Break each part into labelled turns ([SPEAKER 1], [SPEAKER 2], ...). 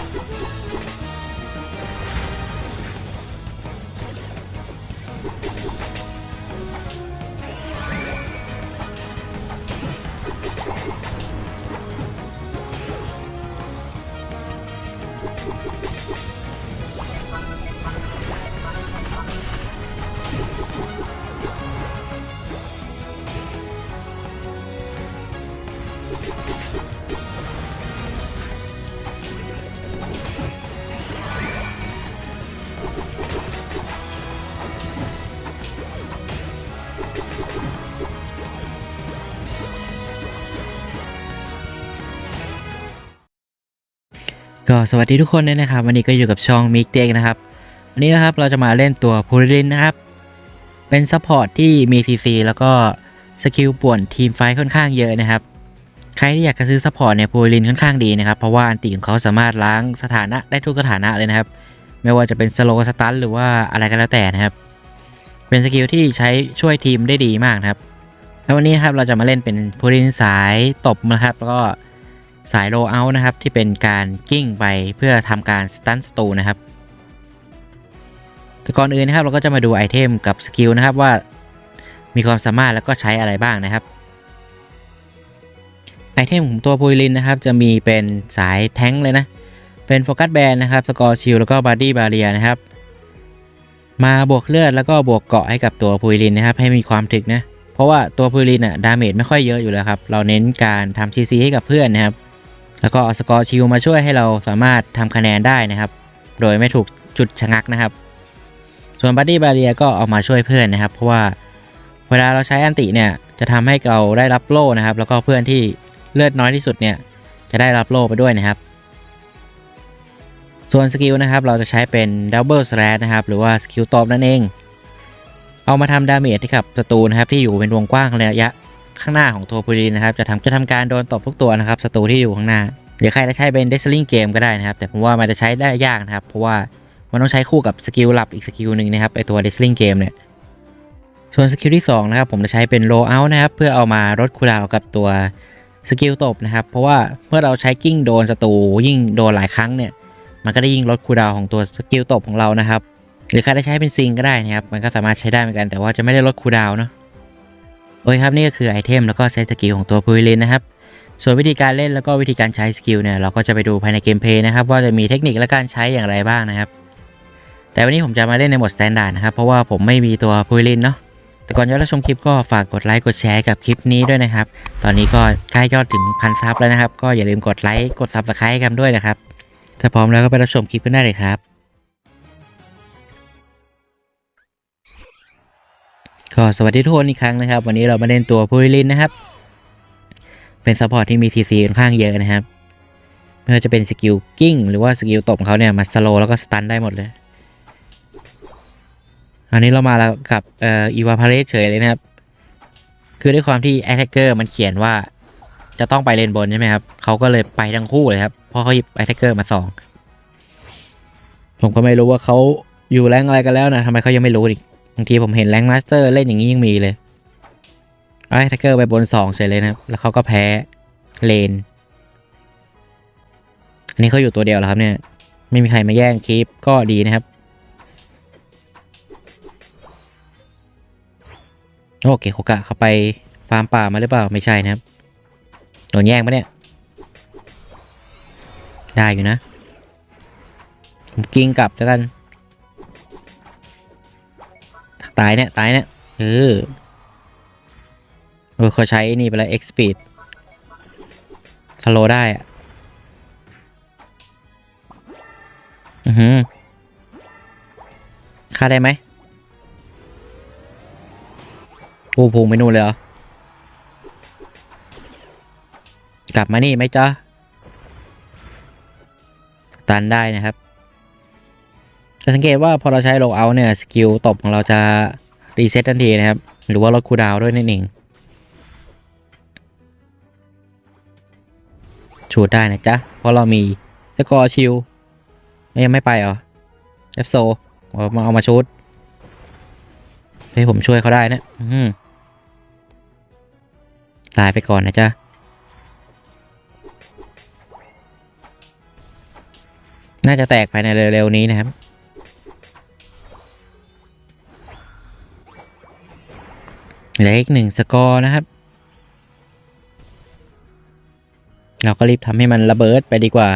[SPEAKER 1] you ก็สวัสดีทุกคนด้วยนะครับ วันนี้ก็อยู่กับช่องมิกเต็กนะครับ วันนี้นะครับเราจะมาเล่นตัวพูรินนะครับ เป็นซัพพอร์ตที่มี CC แล้วก็สกิลป่วนทีมไฟค่อนข้างเยอะนะครับ ใครที่อยากจะซื้อซัพพอร์ตเนี่ยพูรินค่อนข้างดีนะครับ เพราะว่าอันติของเขาสามารถล้างสถานะได้ทุกสถานะเลยนะครับ ไม่ว่าจะเป็นสโลสตันหรือว่าอะไรก็แล้วแต่นะครับ เป็นสกิลที่ใช้ช่วยทีมได้ดีมากนะครับแล้ววันนี้นครับเราจะมาเล่นเป็นพูรินสายตบนะครับแล้วก็ สายโรเอาท์นะครับ ที่เป็นการกิ้งไปเพื่อทำการสตันสตูนะครับแต่ก่อนอื่นนะครับเราก็จะมาดูไอเทมกับสกิลนะครับว่ามีความสามารถแล้วก็ใช้อะไรบ้างนะครับไอเทมของตัวพูรินนะครับ จะมีเป็นสายแท้งเลยนะ เป็นโฟกัสแบนนะครับสกอร์ชิลแล้วก็บาร์ดี้บาเรียนะครับ มาบวกเลือดแล้วก็บวกเกาะให้กับตัวพูรินนะครับ ให้มีความถึกนะ เพราะว่าตัวพูรินอะดาเมจไม่ค่อยเยอะอยู่แล้วครับ เราเน้นการทำซีซีให้กับเพื่อนนะครับ แล้วก็เอาสกอร์ชิลมาช่วยให้เราสามารถทำคะแนนได้นะครับ โดยไม่ถูกจุดชะงักนะครับ ส่วนบัดดี้บาเรียก็เอามาช่วยเพื่อนนะครับ เพราะว่าเวลาเราใช้อันติเนี่ยจะทำให้เราได้รับโล่นะครับ แล้วก็เพื่อนที่เลือดน้อยที่สุดเนี่ยจะได้รับโล่ไปด้วยนะครับ ส่วนสกิลนะครับเราจะใช้เป็นดับเบิลสแลชนะครับหรือว่าสกิลตบนั่นเอง เอามาทำดาเมจให้กับศัตรูนะครับที่อยู่เป็นวงกว้างระยะ ข้างหน้าของตัวพูลีนะครับจะทำจะทำการโดนตบทุกตัวนะครับศัตรูที่อยู่ข้างหน้าหรือใครจะใช้เป็นเดซลิงเกมก็ได้นะครับ แต่ผมว่ามันจะใช้ได้ยากนะครับ เพราะว่ามันต้องใช้คู่กับสกิลหลับอีกสกิลหนึ่งนะครับไอตัวเดซลิงเกมเนี่ยส่วนสกิลที่2นะครับผมจะใช้เป็นโลเอาท์นะครับ เพื่อเอามาลดคูลดาวกับตัวสกิลตบนะครับ เพราะว่าเมื่อเราใช้กิ้งโดนศัตรูยิ่งโดนหลายครั้งเนี่ยมันก็ได้ยิ่งลดคูลดาวของตัวสกิลตบของเรานะครับ หรือใครจะใช้เป็นซิงก็ได้นะครับ มันก็สามารถใช้ได้เหมือนกันแต่ว่าจะไม่ได้ลดคูลดาวเนาะ โอเคครับนี่ก็คือไอเทมแล้วก็เซตสกิลของตัวพูลินนะครับ ส่วนวิธีการเล่นแล้วก็วิธีการใช้สกิลเนี่ยเราก็จะไปดูภายในเกมเพลย์นะครับว่าจะมีเทคนิคและการใช้อย่างไรบ้างนะครับ แต่วันนี้ผมจะมาเล่นในโหมดสแตนดาร์ดนะครับเพราะว่าผมไม่มีตัวพูลินเนาะแต่ก่อนจะรับชมคลิปก็ฝากกดไลค์กดแชร์กับคลิปนี้ด้วยนะครับ ตอนนี้ก็ใกล้ยอดถึงพันซับแล้วนะครับ ก็อย่าลืมกดไลค์กดซับสไครต์กันด้วยนะครับ ถ้าพร้อมแล้วก็ไปรับชมคลิปกันได้เลยครับ ก็สวัสดีทุกคนอีกครั้งนะครับ วันนี้เรามาเล่นตัวพูริลินนะครับ เป็นซัพพอร์ตที่มีทีซีค่อนข้างเยอะนะครับไม่ว่าจะเป็นสกิลกิ้งหรือว่าสกิลตบของเขาเนี่ยมาสโลแล้วก็สตันได้หมดเลย อันนี้เรามาแล้วกับเอ่ออีวาพาเลสเฉยเลยนะครับ คือด้วยความที่แอ t แทกเกอร์มันเขียนว่าจะต้องไปเลนบนใช่ไหมครับเขาก็เลยไปทั้งคู่เลยครับเพราะเขาหยิบแอ t แทกเกอร์มาสองผมก็ไม่รู้ว่าเขาอยู่แรงอะไรกันแล้วนะทำไมเขายังไม่รู้อีก บางทีผมเห็นแรงมาสเตอร์เล่นอย่างนี้ยังมีเลยไอ้ทักเกอร์ไปบนสองเฉยเลยนะ แล้วเขาก็แพ้เลน อันนี้เขาอยู่ตัวเดียวแล้วครับเนี่ย ไม่มีใครมาแย่งคลิปก็ดีนะครับ โอเคโคกะเขาไปฟาร์มป่ามาหรือเปล่า ไม่ใช่นะครับ โดนแย่งปะเนี่ย ได้อยู่นะ ผมกิ้งกลับแล้วกัน ตายเนี่ย ตายเนี่ยเออเออเขาใช้นี่ไปแล้ว X speed สโลได้อะอือหือฆ่าได้ไหมโอ้พุงไปนู่นเลยเหรอ กลับมานี่ไหมจ๊ะตันได้นะครับ จะสังเกตว่าพอเราใช้โลเอาเนี่ยสกิลตบของเราจะรีเซ็ตทันทีนะครับ หรือว่าลดคูดาวด้วยนั่นเองชูดได้นะจ๊ะ เพราะเรามีสกอร์ชิลยังไม่ไปเหรอเอฟโซมาเอามาชูดให้ผมช่วยเขาได้นะตายไปก่อนนะจ๊ะน่าจะแตกภายในเร็วๆนี้นะครับ เหลืออีกหนึ่งสกอร์นะครับ เราก็รีบทำให้มันระเบิดไปดีกว่า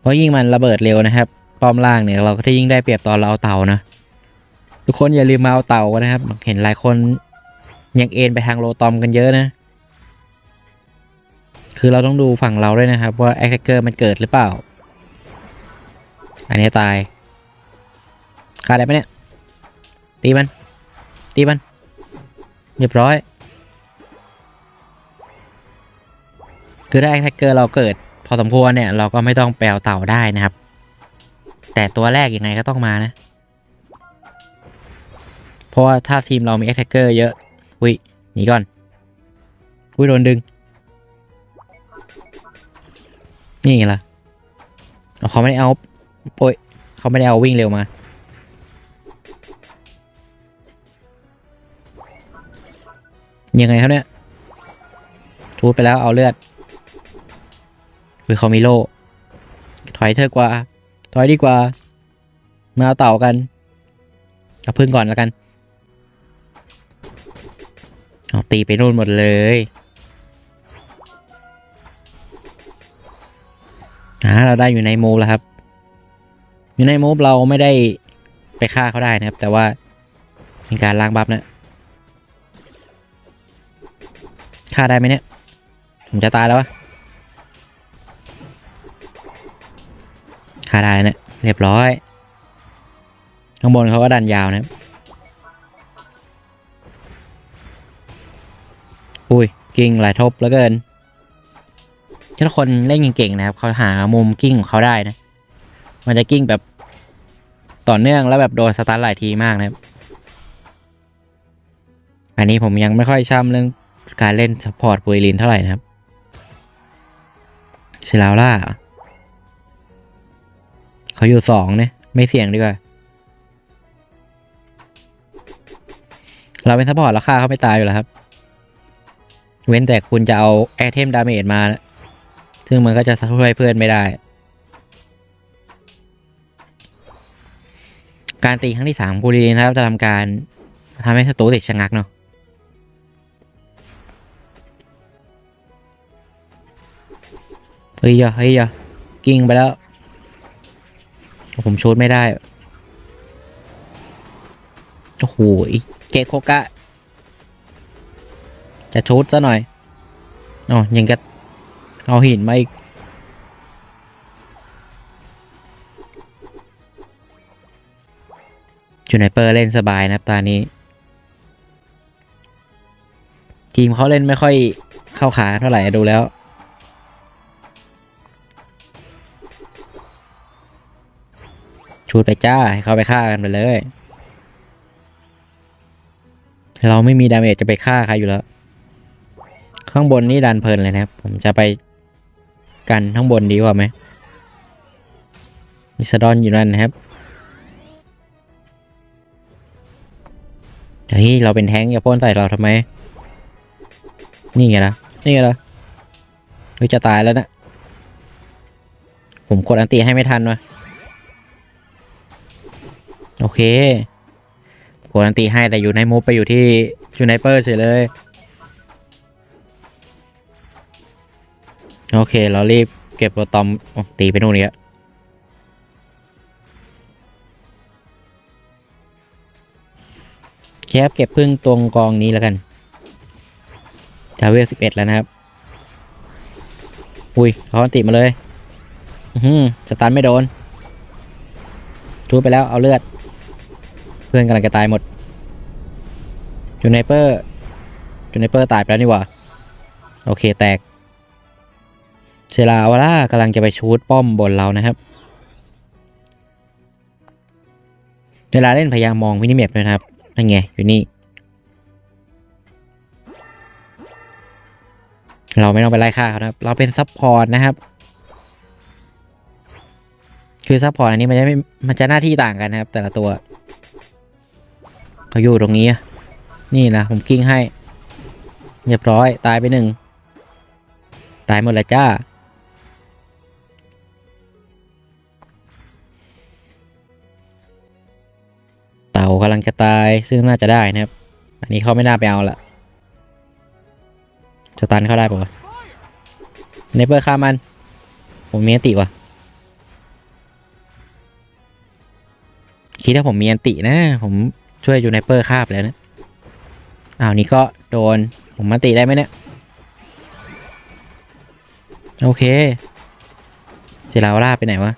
[SPEAKER 1] เพราะยิ่งมันระเบิดเร็วนะครับ ป้อมล่างเนี่ยเราก็จะยิ่งได้เปรียบตอนเราเอาเต่านะ ทุกคนอย่าลืมมาเอาเต่ากันนะครับ เห็นหลายคนยังเอ็นไปทางโลตอมกันเยอะนะ คือเราต้องดูฝั่งเราด้วยนะครับ ว่าแอคแทกเกอร์มันเกิดหรือเปล่า อันนี้ตายฆ่าได้ไหมเนี่ย ตีมัน ตีมัน เรียบร้อย คือถ้าแอคแท็กเกอร์เราเกิด พอสมควรเนี่ย เราก็ไม่ต้องแปลวเต่าได้นะครับ แต่ตัวแรกยังไงก็ต้องมานะ เพราะว่าถ้าทีมเรามีแอคแทกเกอร์เยอะ อุ้ยหนีก่อน อุ้ยโดนดึง นี่ไงล่ะเอเขาไม่ได้เอาโอ้ยเขาไม่ได้เอาวิ่งเร็วมา ยังไงเขาเนี่ย ทูบไปแล้วเอาเลือดคือเขามีโล่ถอยเธอกว่า ถอยดีกว่า มาเอาเต่ากันเอาพึ่งก่อนแล้วกันเอาตีไปนู่นหมดเลยอ่าเราได้อยู่ในมูแล้วครับ อยู่ในมูฟเราไม่ได้ไปฆ่าเขาได้นะครับ แต่ว่าเป็นการล้างบัฟนะ ฆ่าได้ไหมเนี่ย ผมจะตายแล้ววะฆ่าได้นะเรียบร้อย ข้างบนเขาก็ดันยาวนะครับอุ้ย กิ้งหลายทบแล้วเกินถ้าคนเล่นเก่งๆนะครับเขาหามุมกิ้งของเขาได้นะ มันจะกิ้งแบบต่อเนื่องแล้วแบบโดนสตาร์ทหลายทีมากนะครับ อันนี้ผมยังไม่ค่อยช่ำเรื่อง การเล่นสปอร์ตปุยลินเท่าไหร่นะครับเชลาล่าเขาอยู่สองเนี่ยไม่เสี่ยงดีกว่า เราเป็นซัพพอร์ตแล้วฆ่าเขาไม่ตายอยู่แล้วครับ เว้นแต่คุณจะเอาไอเทมดาเมจมา ซึ่งมันก็จะช่วยเพื่อนไม่ได้ การตีครั้งที่สามกูรีนะครับจะทำการทำให้ศัตรูติดชะงักเนาะ ฮ้ยอย่าเฮ้ยอย่ากิ้งไปแล้ว ผมชูดไม่ได้ โอ้โหเกะโคกะ จะชูดซะหน่อยอ๋อยังจะเอาหินมาอีกจูไนเปอร์เล่นสบายนะครับตานี้ ทีมเขาเล่นไม่ค่อยเข้าขาเท่าไหร่ดูแล้ว ชูดไปจ้าให้เขาไปฆ่ากันไปเลย เราไม่มีดาเมจจะไปฆ่าใครอยู่แล้ว ข้างบนนี่ดันเพลินเลยนะครับ ผมจะไปกันข้างบนดีกว่าไหมมิสดอนอยู่นั่นนะครับเฮ้ยเราเป็นแท้งอย่าพ่นใส่เราทำไม นี่ไงล่ะ นี่ไงล่ะเฮ้ยจะตายแล้วนะ ผมกดอันตีให้ไม่ทันวะ โอเคกดอันตีให้แต่อยู่ในมูฟไปอยู่ที่จูไนเปอร์เฉยเลย โอเค เรารีบเก็บโปรตอมตีไปนู่นเนี้ยแคบเก็บพึ่งตรงกองนี้แล้วกันจาเวลสิบเอ็ดแล้วนะครับ อุ้ยเขาอันติมาเลย อือสตันไม่โดนทูบไปแล้วเอาเลือด พื่อนกำลังจะตายหมดจูไนเปอร์จูไนเปอร์ตายไปแล้วนี่หว่า โอเคแตกเซราวาร่ากำลังจะไปชูดป้อมบนเรานะครับ เวลาเล่นพยายามมองมินิเมปด้วยนะครับ นั่นไง อยู่นี่ เราไม่ต้องไปไล่ฆ่าเขานะครับ เราเป็นซับพอร์ตนะครับคือซับพอร์ตอันนี้มันจะไม่ มันจะหน้าที่ต่างกันนะครับ แต่ละตัว เขาอยู่ตรงนี้ นี่นะผมกิ้งให้เรียบร้อยตายไปหนึ่งตายหมดแล้วจ้า เต่ากำลังจะตายซึ่งน่าจะได้นะครับ อันนี้เขาไม่น่าไปเอาละสตันเขาได้ปะเนเปอร์ฆ่ามัน ผมมีอันติวะคิดว่าผมมีอันตินะ ผม ช่วยยูไนเปอร์ฆ่าไปแล้วนะอ้าวนี่ก็โดนผมมาติได้ไหมเนี่ย โอเคเจลาวล่าไปไหนวะ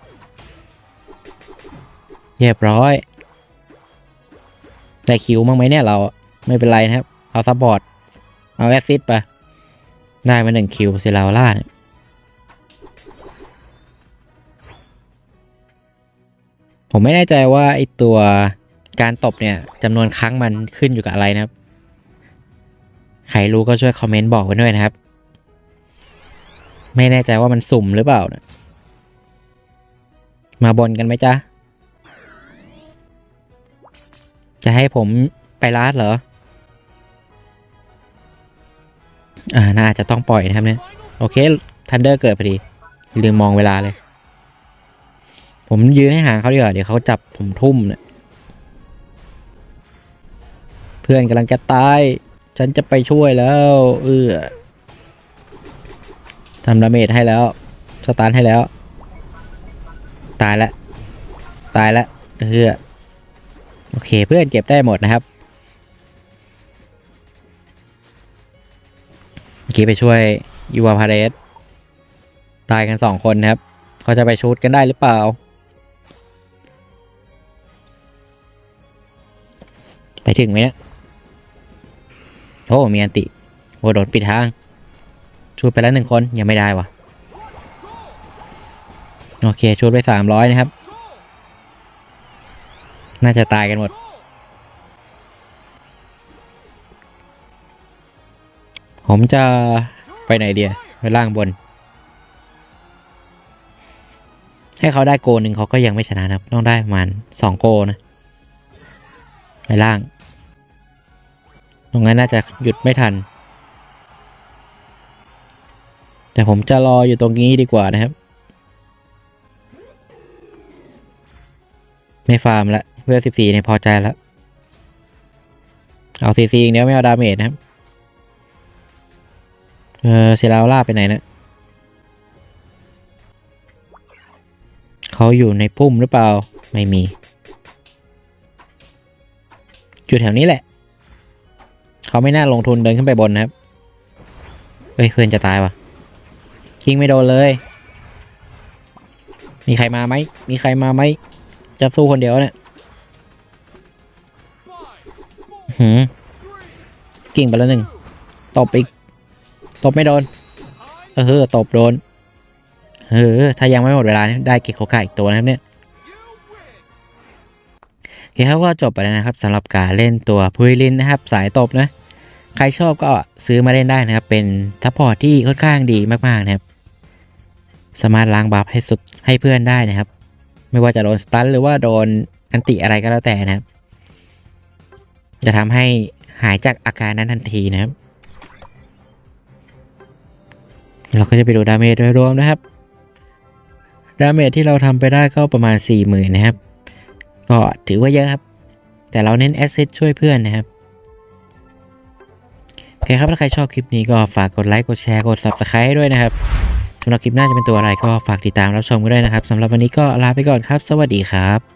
[SPEAKER 1] เรียบร้อยได้คิวบ้างไหมเนี่ยเราไม่เป็นไรนะครับ เอาซับบอร์ดเอาแอซซิดไปได้มาหนึ่งคิวเซลาวล่าเนี่ยผมไม่แน่ใจว่าไอตัว การตบเนี่ยจำนวนครั้งมันขึ้นอยู่กับอะไรนะครับ ใครรู้ก็ช่วยคอมเมนต์บอกกันด้วยนะครับ ไม่แน่ใจว่ามันสุ่มหรือเปล่านะมาบนกันไหมจ๊ะ จะให้ผมไปลาดเหรอ อ่า น่าจะต้องปล่อยนะครับเนี่ย โอเค ทันเดอร์เกิดพอดี ลืมมองเวลาเลย ผมยืนให้ห่างเขาดีกว่า เดี๋ยวเขาจับผมทุ่มเนี่ย เพื่อนกำลังจะตาย ฉันจะไปช่วยแล้ว เออทำดาเมจให้แล้ว สตาร์ทให้แล้ว ตายแล้วตายแล้วเออโอเค เพื่อนเก็บได้หมดนะครับเมื่อกี้ไปช่วยยูวาพาเรสตายกันสองคนนะครับ เขาจะไปชูดกันได้หรือเปล่า ไปถึงไหมเนี่ย โอ้มีอันติโอ้โดนปิดทางชูดไปแล้วหนึ่งคนยังไม่ได้วะโอเคชูดไปสามร้อยนะครับ น่าจะตายกันหมด ผมจะไปไหนเดียไปล่างบน ให้เขาได้โกหนึ่งเขาก็ยังไม่ชนะนะครับ ต้องได้ประมาณสองโกนะ ไปล่าง รงนั้นน่าจะหยุดไม่ทัน แต่ผมจะรออยู่ตรงนี้ดีกว่านะครับ ไม่ฟาร์มละเพื่อสิบสี่เนี่ยพอใจแล้ว เอาซีซีอย่างเดียวไม่เอาดาเมจนะครับ เออเซราล่าไปไหนนะเขาอยู่ในพุ่มหรือเปล่า ไม่มี อยู่แถวนี้แหละ เขาไม่น่าลงทุนเดินขึ้นไปบนนะครับ เฮ้ยเพื่อนจะตายวะคิงไม่โดนเลย มีใครมาไหม มีใครมาไหม จะสู้คนเดียวเนี่ยหืมกิ่งไปแล้วหนึ่ง ตบอีก ตบไม่โดน เออตบโดน เออ ถ้ายังไม่หมดเวลาได้เก็กโคกาอีกตัวนะครับเนี่ย เคครับก็จบไปแล้วนะครับสำหรับการเล่นตัวพุยลินนะครับ สายตบนะใครชอบก็ซื้อมาเล่นได้นะครับ เป็นทัพพอร์ตที่ค่อนข้างดีมากๆนะครับ สามารถล้างบัฟให้สุดให้เพื่อนได้นะครับ ไม่ว่าจะโดนสตันหรือว่าโดนอันติอะไรก็แล้วแต่นะครับ จะทำให้หายจากอาการนั้นทันทีนะครับ เราก็จะไปดูดาเมจโดยรวมนะครับ ดาเมจที่เราทำไปได้ก็ประมาณ 4 0,000 นะครับ ก็ถือว่าเยอะครับ แต่เราเน้นแอสซิสช่วยเพื่อนนะครับ โอเคครับ ถ้าใครชอบคลิปนี้ก็ฝากกดไลค์ กดแชร์ กด subscribe ด้วยนะครับสำหรับคลิปหน้าจะเป็นตัวอะไรก็ฝากติดตามรับชมกันด้วยนะครับสำหรับวันนี้ก็ลาไปก่อนครับ สวัสดีครับ